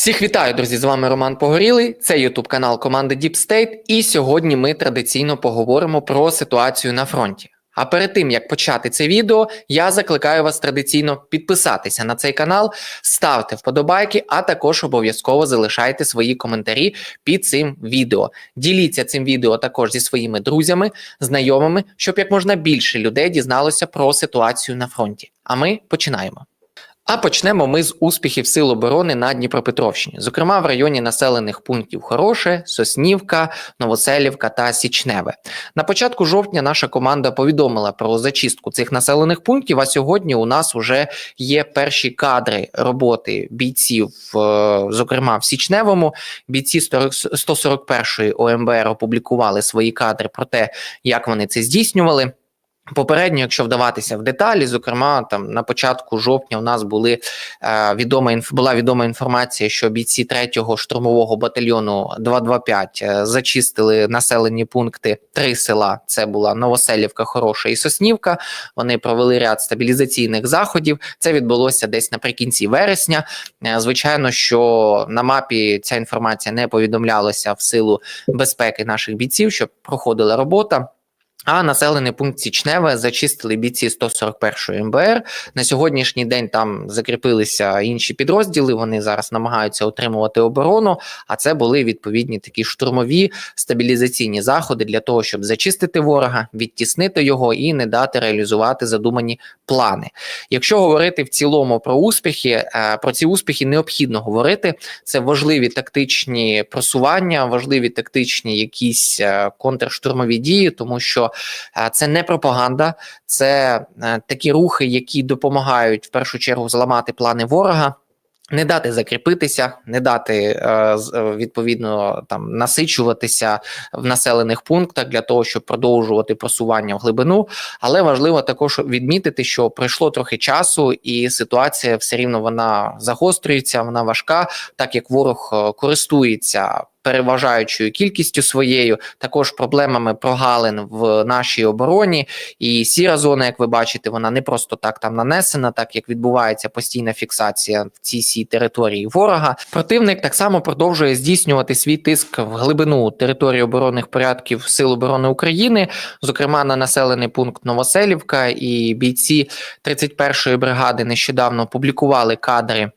Всіх вітаю, друзі! З вами Роман Погорілий. Це Ютуб канал команди Deep State. І сьогодні ми традиційно поговоримо про ситуацію на фронті. А перед тим як почати це відео, я закликаю вас традиційно підписатися на цей канал, ставте вподобайки, а також обов'язково залишайте свої коментарі під цим відео. Діліться цим відео також зі своїми друзями, знайомими, щоб як можна більше людей дізналося про ситуацію на фронті. А ми починаємо. А почнемо ми з успіхів Сил оборони на Дніпропетровщині, зокрема в районі населених пунктів Хороше, Соснівка, Новоселівка та Січневе. На початку жовтня наша команда повідомила про зачистку цих населених пунктів. А сьогодні у нас вже є перші кадри роботи бійців, е, зокрема в Січневому. Бійці 141-ї ОМБР опублікували свої кадри про те, як вони це здійснювали. Попередньо, якщо вдаватися в деталі, зокрема, там на початку жовтня у нас були е, відома була відома інформація, що бійці 3-го штурмового батальйону 225 е, зачистили населені пункти три села. Це була Новоселівка, Хороша і Соснівка. Вони провели ряд стабілізаційних заходів. Це відбулося десь наприкінці вересня. Е, звичайно, що на мапі ця інформація не повідомлялася в силу безпеки наших бійців, щоб проходила робота. А населений пункт Січневе зачистили бійці 141-ї МБР. На сьогоднішній день там закріпилися інші підрозділи. Вони зараз намагаються отримувати оборону. А це були відповідні такі штурмові стабілізаційні заходи для того, щоб зачистити ворога, відтіснити його і не дати реалізувати задумані плани. Якщо говорити в цілому про успіхи, е, про ці успіхи необхідно говорити. Це важливі тактичні просування, важливі тактичні якісь е, контрштурмові дії, тому що. Е, це не пропаганда, це е, такі рухи, які допомагають в першу чергу зламати плани ворога. Не дати закріпитися, не дати е, відповідно там насичуватися в населених пунктах для того, щоб продовжувати просування в глибину. Але важливо також відмітити, що пройшло трохи часу, і ситуація все рівно вона загострюється, вона важка, так як ворог користується переважаючою кількістю своєю, також проблемами прогалин в нашій обороні. І сіра зона, як ви бачите, вона не просто так там нанесена, так як відбувається постійна фіксація в цій сій території ворога. Противник так само продовжує здійснювати свій тиск в глибину території оборонних порядків Сил оборони України, зокрема на населений пункт Новоселівка, і бійці 31-ї бригади нещодавно публікували кадри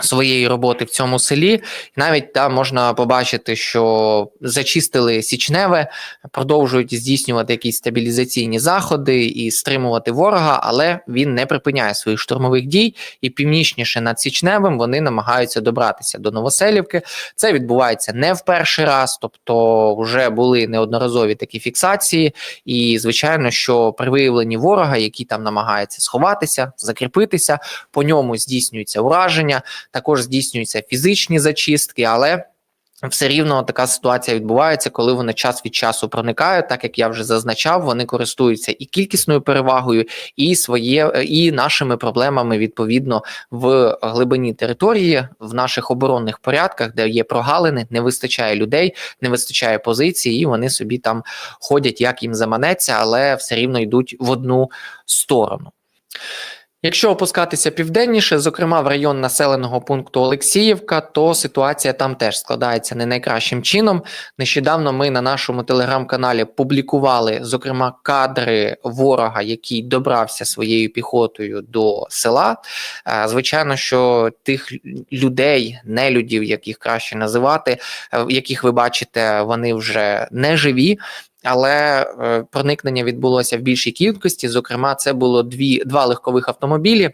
своєї роботи в цьому селі, навіть там можна побачити, що зачистили січневе, продовжують здійснювати якісь стабілізаційні заходи і стримувати ворога, але він не припиняє своїх штурмових дій. І північніше над Січневим вони намагаються добратися до Новоселівки. Це відбувається не в перший раз, тобто вже були неодноразові такі фіксації. І звичайно, що при виявленні ворога, який там намагається сховатися, закріпитися, по ньому здійснюється ураження також здійснюються фізичні зачистки, але все рівно така ситуація відбувається, коли вони час від часу проникають, так як я вже зазначав, вони користуються і кількісною перевагою, і своє, і нашими проблемами відповідно в глибині території, в наших оборонних порядках, де є прогалини, не вистачає людей, не вистачає позиції, і вони собі там ходять, як їм заманеться, але все рівно йдуть в одну сторону. Якщо опускатися південніше, зокрема в район населеного пункту Олексіївка, то ситуація там теж складається не найкращим чином. Нещодавно ми на нашому телеграм-каналі публікували зокрема кадри ворога, який добрався своєю піхотою до села. Е, звичайно, що тих людей, нелюдів, яких краще називати, е, яких ви бачите, вони вже не живі але е, проникнення відбулося в більшій кількості. Зокрема, це було дві два легкових автомобілі.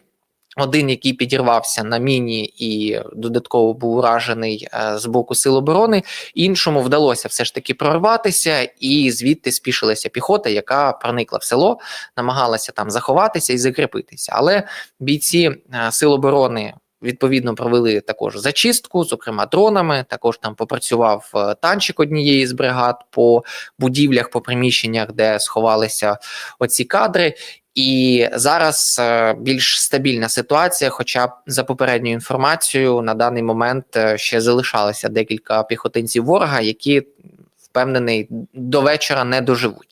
Один, який підірвався на міні і додатково був уражений е, з боку сил оборони, іншому вдалося все ж таки прорватися, і звідти спішилася піхота, яка проникла в село, намагалася там заховатися і закріпитися. Але бійці е, сил оборони Відповідно, провели також зачистку, зокрема дронами. Також там попрацював е, танчик однієї з бригад по будівлях, по приміщеннях, де сховалися оці кадри. І зараз е, більш стабільна ситуація. Хоча за попередньою інформацією на даний момент е, ще залишалося декілька піхотинців ворога, які впевнений, до вечора не доживуть.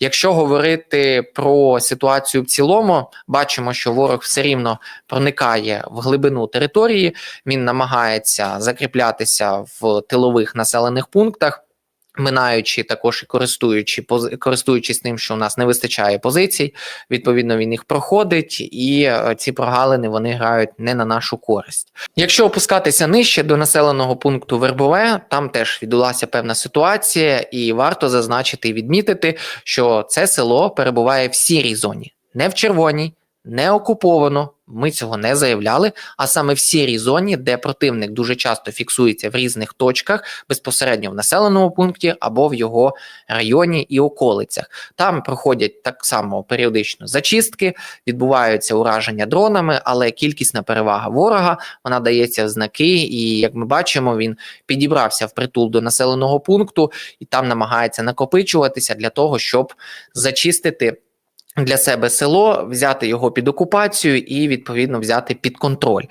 Якщо говорити про ситуацію в цілому, бачимо, що ворог все рівно проникає в глибину території, він намагається закріплятися в тилових населених пунктах. Минаючи також і користуючи користуючись тим, що у нас не вистачає позицій, відповідно він їх проходить, і е, ці прогалини вони грають не на нашу користь. Якщо опускатися нижче до населеного пункту Вербове, там теж відбулася певна ситуація, і варто зазначити і відмітити, що це село перебуває в сірій зоні, не в червоній, не окуповано. Ми цього не заявляли, а саме в сірій зоні, де противник дуже часто фіксується в різних точках, безпосередньо в населеному пункті або в його районі і околицях. Там проходять так само періодично зачистки, відбуваються ураження дронами, але кількісна перевага ворога вона дається в знаки, і як ми бачимо, він підібрався в притул до населеного пункту і там намагається накопичуватися для того, щоб зачистити. Для себе село взяти його під окупацію і відповідно взяти під контроль.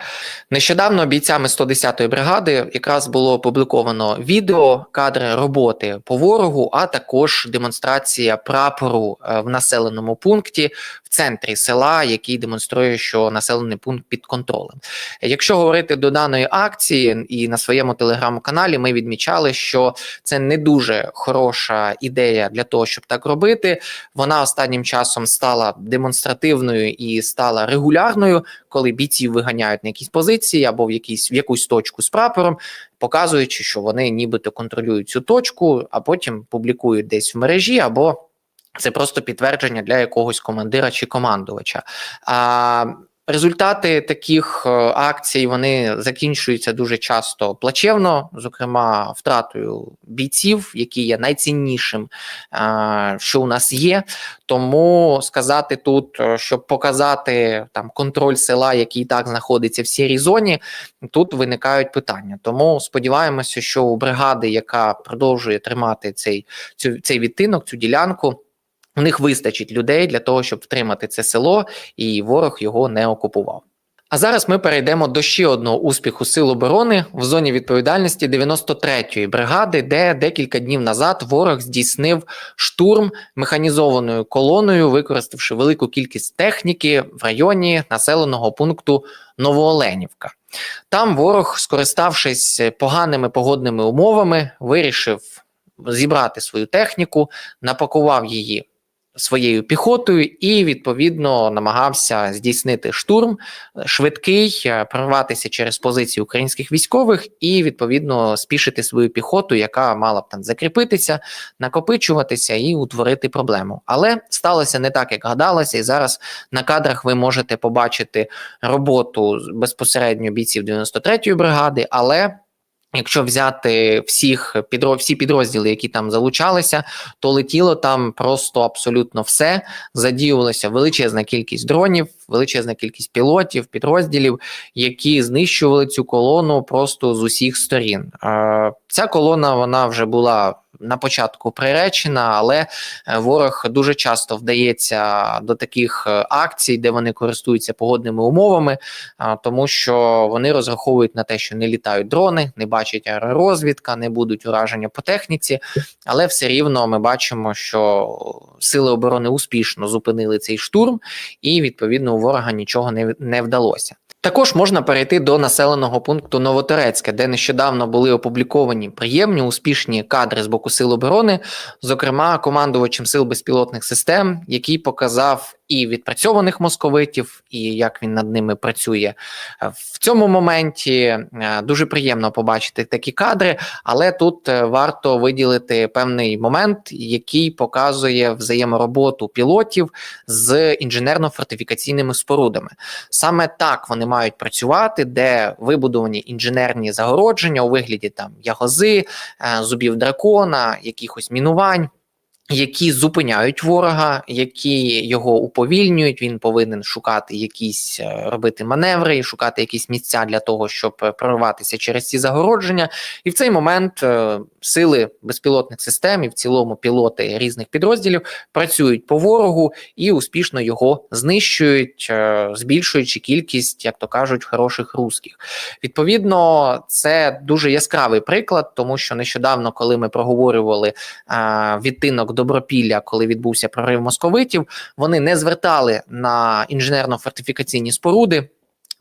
Нещодавно бійцями 110-ї бригади якраз було опубліковано відео, кадри роботи по ворогу, а також демонстрація прапору е, в населеному пункті в центрі села, який демонструє, що населений пункт під контролем. Якщо говорити до даної акції, і на своєму телеграм-каналі ми відмічали, що це не дуже хороша ідея для того, щоб так робити. Вона останнім часом стала демонстративною і стала регулярною, коли бійців виганяють на якісь позиції або в якісь в якусь точку з прапором, показуючи, що вони нібито контролюють цю точку, а потім публікують десь в мережі або. Це просто підтвердження для якогось командира чи командувача. А результати таких е, акцій вони закінчуються дуже часто плачевно, зокрема втратою бійців, які є найціннішим, е, що у нас є. Тому сказати тут, е, щоб показати там контроль села, який і так знаходиться в сірій зоні, тут виникають питання. Тому сподіваємося, що у бригади, яка продовжує тримати цей, цю, цей відтинок, цю ділянку. У них вистачить людей для того, щоб втримати це село, і ворог його не окупував. А зараз ми перейдемо до ще одного успіху Сил оборони в зоні відповідальності 93-ї бригади, де декілька днів назад ворог здійснив штурм механізованою колоною, використавши велику кількість техніки в районі населеного пункту Новооленівка. Там ворог, скориставшись поганими погодними умовами, вирішив зібрати свою техніку, напакував її своєю піхотою і відповідно намагався здійснити штурм швидкий, е, прорватися через позиції українських військових і відповідно спішити свою піхоту, яка мала б там закріпитися, накопичуватися і утворити проблему. Але сталося не так, як гадалося, і зараз на кадрах ви можете побачити роботу безпосередньо бійців 93-ї бригади, але Якщо взяти всіх підро, всі підрозділи, які там залучалися, то летіло там просто абсолютно все. Задіювалася величезна кількість дронів, величезна кількість пілотів, підрозділів, які знищували цю колону просто з усіх сторін. Ця колона вона вже була. На початку приречена, але е, ворог дуже часто вдається до таких е, акцій, де вони користуються погодними умовами, тому що вони розраховують на те, що не літають дрони, не бачать аеророзвідка, не будуть ураження по техніці, але все рівно ми бачимо, що сили оборони успішно зупинили цей штурм, і відповідно у ворога нічого не, не вдалося. Також можна перейти до населеного пункту Новоторецьке, де нещодавно були опубліковані приємні успішні кадри з боку сил оборони, зокрема командувачем сил безпілотних систем, який показав і відпрацьованих московитів, і як він над ними працює в цьому моменті. е, Дуже приємно побачити такі кадри, але тут е, варто виділити певний момент, який показує взаємороботу пілотів з інженерно-фортифікаційними спорудами. Саме так вони мають працювати, де вибудовані інженерні загородження у вигляді там ягози, е, зубів дракона, якихось мінувань. Які зупиняють ворога, які його уповільнюють. Він повинен шукати якісь е, робити маневри, шукати якісь місця для того, щоб е, прорватися через ці загородження. І в цей момент е, сили безпілотних систем і в цілому пілоти різних підрозділів працюють по ворогу і успішно його знищують, збільшуючи кількість, як то кажуть, хороших русських. Відповідно, це дуже яскравий приклад, тому що нещодавно, коли ми проговорювали відтинок Добропілля, коли відбувся прорив московитів, вони не звертали на інженерно-фортифікаційні споруди.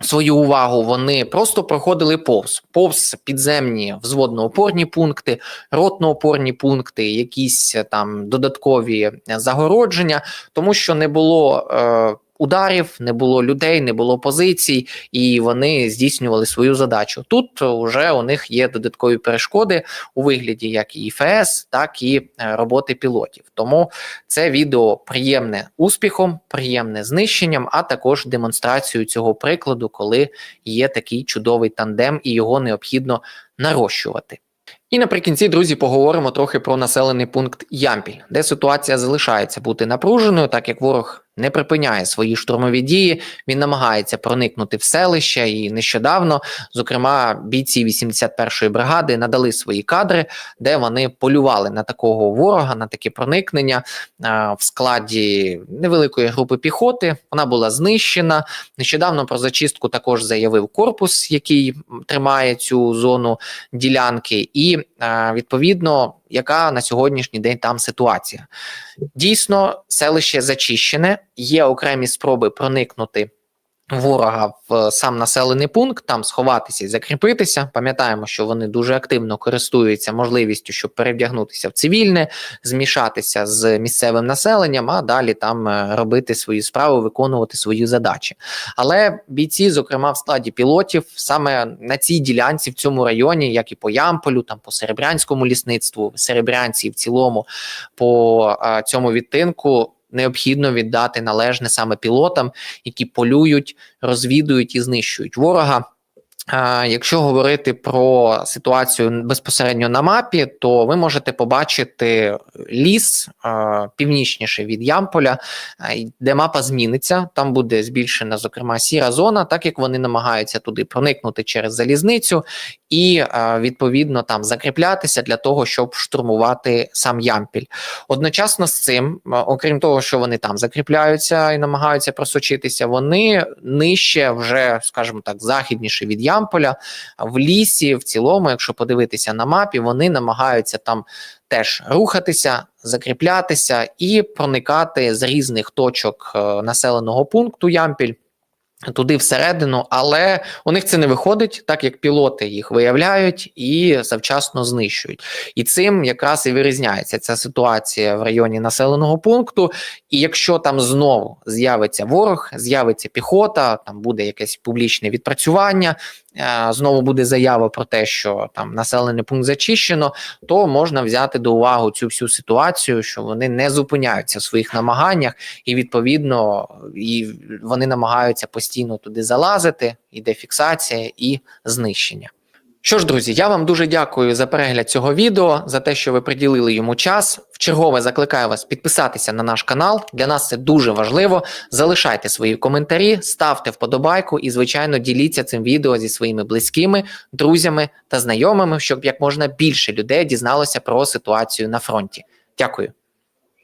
Свою увагу вони просто проходили повз повз підземні взводно-опорні пункти, ротно-опорні пункти, якісь е, там додаткові е, загородження, тому що не було е, ударів, не було людей, не було позицій, і вони здійснювали свою задачу. Тут вже у них є додаткові перешкоди у вигляді як і ІФС, так і е, роботи пілотів. Тому це відео приємне успіхом, приємне знищенням, а також демонстрацією цього прикладу, коли є такий чудовий тандем, і його необхідно нарощувати. І наприкінці, друзі, поговоримо трохи про населений пункт Ямпіль, де ситуація залишається бути напруженою, так як ворог не припиняє свої штурмові дії. Він намагається проникнути в селище. І нещодавно, зокрема, бійці 81-ї бригади надали свої кадри, де вони полювали на такого ворога, на таке проникнення а, в складі невеликої групи піхоти. Вона була знищена. Нещодавно про зачистку також заявив корпус, який тримає цю зону ділянки, і а, відповідно. Яка на сьогоднішній день там ситуація? Дійсно, селище зачищене, є окремі спроби проникнути ворога в сам населений пункт, там сховатися і закріпитися. Пам'ятаємо, що вони дуже активно користуються можливістю, щоб перевдягнутися в цивільне, змішатися з місцевим населенням, а далі там е, робити свої справи, виконувати свої задачі. Але бійці, зокрема в складі пілотів, саме на цій ділянці, в цьому районі, як і по Ямполю, там по Серебрянському лісництву, Серебрянці, в цілому по а, цьому відтинку необхідно віддати належне саме пілотам, які полюють, розвідують і знищують ворога. Якщо говорити про ситуацію безпосередньо на мапі, то ви можете побачити ліс північніше від Ямполя, де мапа зміниться. Там буде збільшена, зокрема, сіра зона, так як вони намагаються туди проникнути через залізницю і відповідно там закріплятися для того, щоб штурмувати сам Ямпіль. Одночасно з цим, окрім того, що вони там закріпляються і намагаються просочитися, вони нижче, вже скажімо так, західніше від Ямполя, в лісі, в цілому, якщо подивитися на мапі, вони намагаються там теж рухатися, закріплятися і проникати з різних точок е, населеного пункту Ямпіль. Туди всередину, але у них це не виходить, так як пілоти їх виявляють і завчасно знищують. І цим якраз і вирізняється ця ситуація в районі населеного пункту. І якщо там знову з'явиться ворог, з'явиться піхота, там буде якесь публічне відпрацювання, е, знову буде заява про те, що там населений пункт зачищено, то можна взяти до уваги цю всю ситуацію, що вони не зупиняються в своїх намаганнях, і відповідно і вони намагаються постійно туди залазити. Іде фіксація і знищення. Що ж, друзі, я вам дуже дякую за перегляд цього відео, за те, що ви приділили йому час. Вчергове закликаю вас підписатися на наш канал. Для нас це дуже важливо. Залишайте свої коментарі, ставте вподобайку і, звичайно, діліться цим відео зі своїми близькими, друзями та знайомими, щоб як можна більше людей дізналося про ситуацію на фронті. Дякую.